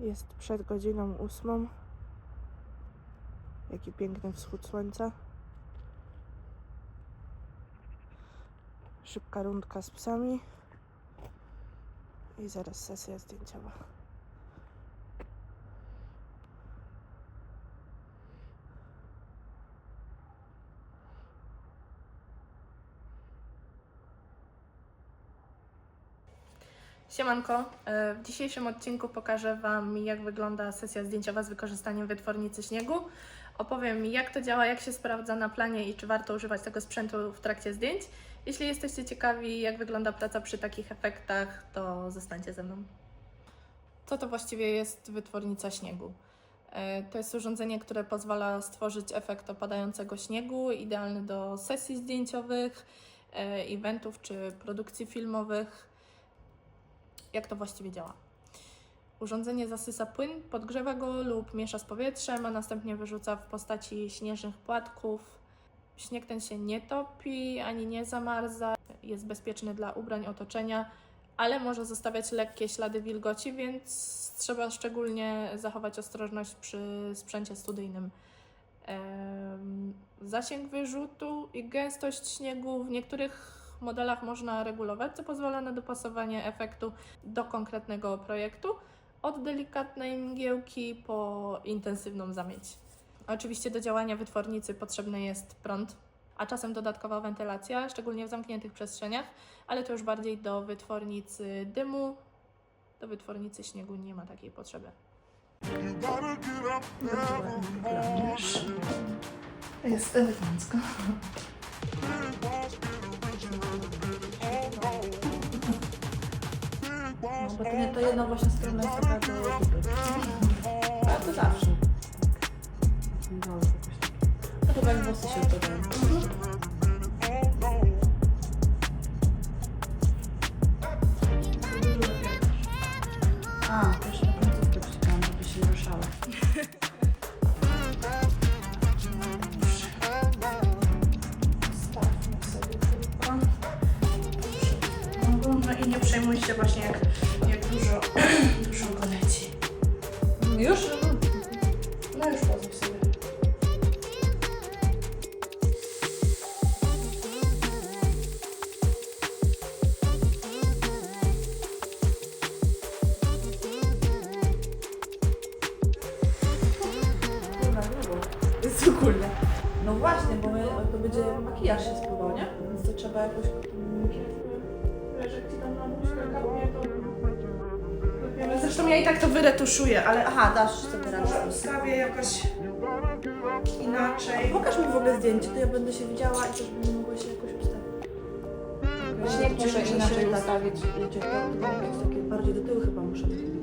Jest przed godziną ósmą. Jaki piękny wschód słońca. Szybka rundka z psami. I zaraz sesja zdjęciowa. Siemanko, E, w dzisiejszym odcinku pokażę Wam, jak wygląda sesja zdjęciowa z wykorzystaniem wytwornicy śniegu. Opowiem, jak to działa, jak się sprawdza na planie i czy warto używać tego sprzętu w trakcie zdjęć. Jeśli jesteście ciekawi, jak wygląda praca przy takich efektach, to zostańcie ze mną. Co to właściwie jest wytwornica śniegu? E, To jest urządzenie, które pozwala stworzyć efekt opadającego śniegu, idealny do sesji zdjęciowych, e, eventów czy produkcji filmowych jak to właściwie działa. Urządzenie zasysa płyn, podgrzewa go lub miesza z powietrzem, a następnie wyrzuca w postaci śnieżnych płatków. Śnieg ten się nie topi ani nie zamarza, jest bezpieczny dla ubrań otoczenia, ale może zostawiać lekkie ślady wilgoci, więc trzeba szczególnie zachować ostrożność przy sprzęcie studyjnym. Zasięg wyrzutu i gęstość śniegu w niektórych modelach można regulować, co pozwala na dopasowanie efektu do konkretnego projektu, od delikatnej mgiełki po intensywną zamieć. Oczywiście do działania wytwornicy potrzebny jest prąd, a czasem dodatkowa wentylacja, szczególnie w zamkniętych przestrzeniach, ale to już bardziej do wytwornicy dymu. Do wytwornicy śniegu nie ma takiej potrzeby. Jest elegancko. Jedna właśnie strona jest taka do. A to zawsze. No, to jak włosy się dodają. A, na końcówkę żeby się nie ruszało. Stawmy sobie tylko. No i nie przejmuj się właśnie jak dużo, dużo go leci. Już? No już pozwól sobie. Dobra, długo. Jest ogólnie. No właśnie, bo my, to będzie makijaż się spływał, nie? Więc to trzeba jakoś... Wiesz, jak ci tam na buźkę. Zresztą ja i tak to wyretuszuję, ale Aha, dasz sobie radę. może ustawię jakoś inaczej. Pokaż mi w ogóle zdjęcie, to ja będę się widziała i też będę mogła się jakoś ustawić. Śnieg Muszę muszę inaczej inaczej ustawić. Wiecie, to, to jakieś takie bardziej do tyłu chyba muszę wychylić.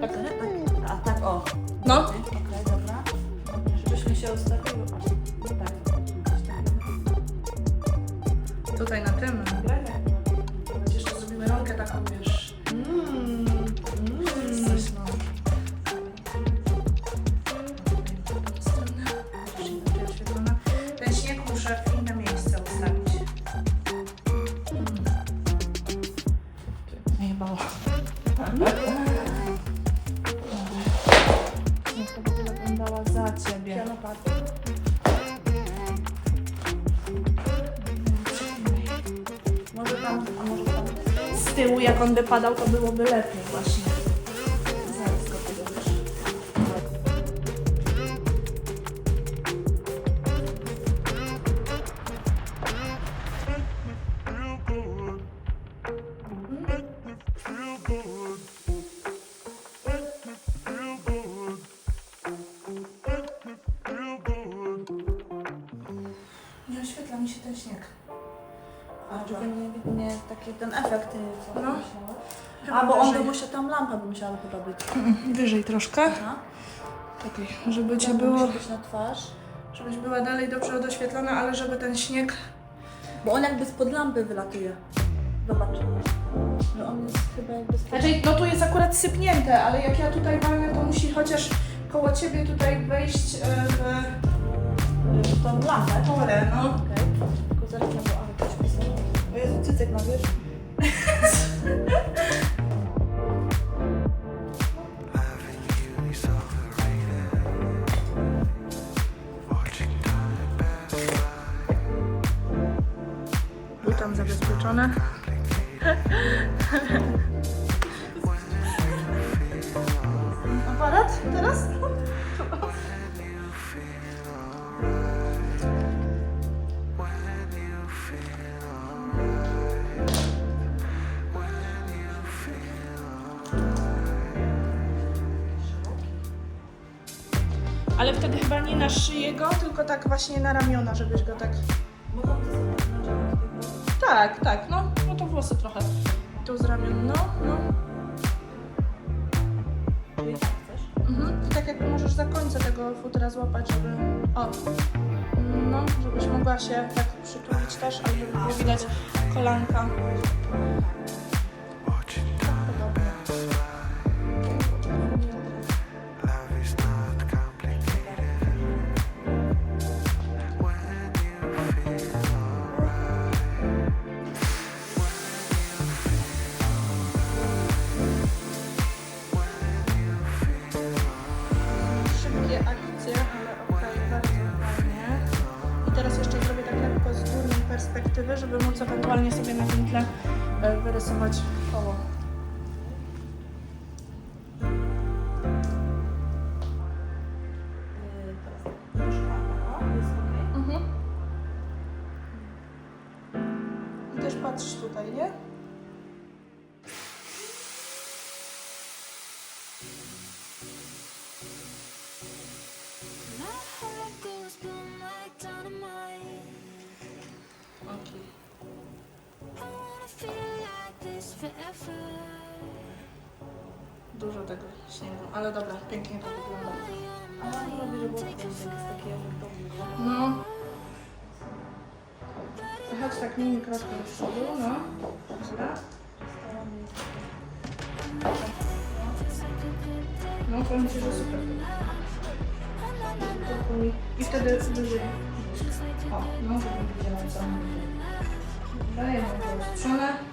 Tak. Nie? Tak. A tak, o. No. Okej, dobra. Żebyśmy się ustawiły. Tak. Tutaj na tym za ciebie? Może tam, a może tam. Z tyłu, jak on by padał, to byłoby lepiej właśnie. Nie oświetla mi się ten śnieg. A, żeby nie, nie taki ten efekt, co No. myślałaś? Chyba A, bo on by wyżej. musiał tam lampę by musiała być. Wyżej troszkę. Aha. Czekaj, żeby cię było, musi być na twarz. żebyś była dalej dobrze odoświetlona, ale żeby ten śnieg... Bo on jakby spod lampy wylatuje. Zobacz. Że on jest chyba jakby spod... Znaczy, no tu jest akurat sypnięte, ale jak ja tutaj walnę, to musi chociaż koło ciebie tutaj wejść e, w Y, tą lampę. Pole, no. Okej. Tylko zaraz na to, ale ktoś pisał. O Jezu, cycek na wierzch. Był tam zabezpieczone. Ale wtedy chyba nie na szyję go, tylko tak właśnie na ramiona, żebyś go tak... Tak, tak, no, no to włosy trochę. Tu z ramion, no, no. Czyli tak chcesz? Mhm. I tak jakby możesz za końce tego futra złapać, żeby... O! No, żebyś mogła się tak przytulić też, ale żeby było widać kolanka. Ewentualnie sobie na tym tle e, wyrysować koło. Mhm. Też patrz tutaj, nie? My Dużo tego śniegu, ale dobra, pięknie to wygląda. A mam robić, żeby było jakieś takie żartobliwe. No. Chodź tak mini kroczkiem do przodu, no. Dobra. No, powiem Ci, że super. I wtedy wyżej. O, no, żeby widziała co. Dajemy to roztrzone.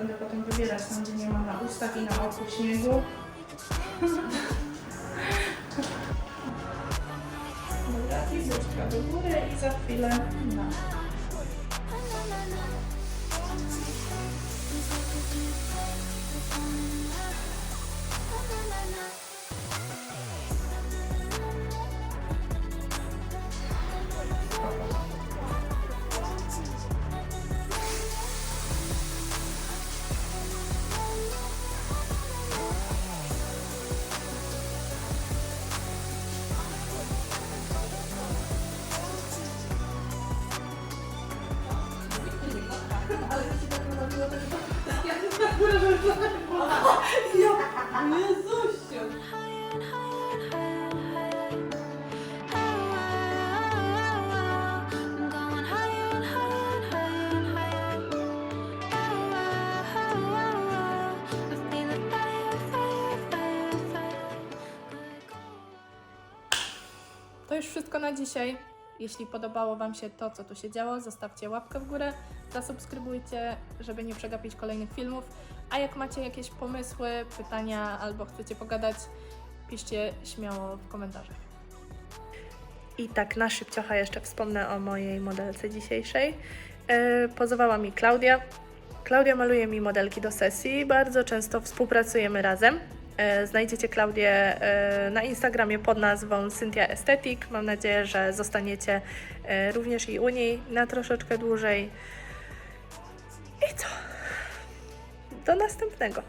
Będę potem wybierać tam, gdzie nie ma na ustach i na oku śniegu. Do góry i za chwilę na. Wszystko na dzisiaj. Jeśli podobało Wam się to, co tu się działo, zostawcie łapkę w górę, zasubskrybujcie, żeby nie przegapić kolejnych filmów. A jak macie jakieś pomysły, pytania albo chcecie pogadać, piszcie śmiało w komentarzach. I tak na szybciocha jeszcze wspomnę o mojej modelce dzisiejszej. E, pozowała mi Klaudia. Klaudia maluje mi modelki do sesji, bardzo często współpracujemy razem. E, Znajdziecie Klaudię e, na Instagramie pod nazwą Cynthia Aesthetic. Mam nadzieję, że zostaniecie e, również i u niej na troszeczkę dłużej. I co? Do następnego.